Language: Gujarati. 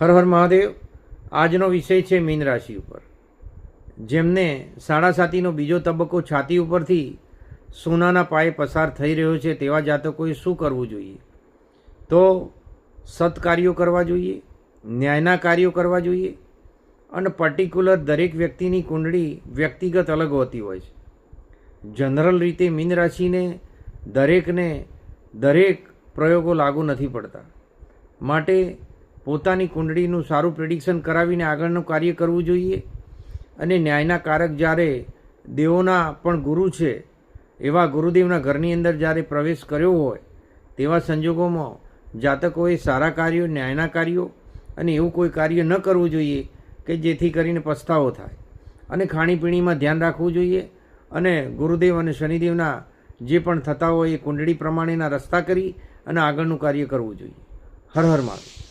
હર હર મહાદેવ, આજનો વિષય છે મીન રાશિ ઉપર. જેમને સાડા સાતીનો બીજો તબક્કો છાતી ઉપરથી સોનાના પાયે પસાર થઈ રહ્યો છે તેવા જાતકોએ શું કરવું જોઈએ? તો સત્કાર્યો કરવા જોઈએ, ન્યાયના કાર્યો કરવા જોઈએ અને પર્ટિક્યુલર દરેક વ્યક્તિની કુંડળી વ્યક્તિગત અલગ હોતી હોય છે. જનરલ રીતે મીન રાશિને દરેકને દરેક પ્રયોગો લાગુ નથી પડતા. માટે પોતાની કુંડળીનું સારું પ્રિડિક્શન કરાવીને આગળનું કાર્ય કરવું જોઈએ. અને ન્યાયના કારક જ્યારે દેવોના પણ ગુરુ છે, એવા ગુરુદેવના ઘરની અંદર જ્યારે પ્રવેશ કર્યો હોય, તેવા સંજોગોમાં જાતકોએ સારા કાર્યો, ન્યાયના કાર્યો અને એવું કોઈ કાર્ય ન કરવું જોઈએ કે જેથી કરીને પસ્તાવો થાય. અને ખાણીપીણીમાં ધ્યાન રાખવું જોઈએ અને ગુરુદેવ અને શનિદેવના જે પણ થતા હોય એ કુંડળી પ્રમાણેના રસ્તા કરી અને આગળનું કાર્ય કરવું જોઈએ. હર હર મહાદેવ.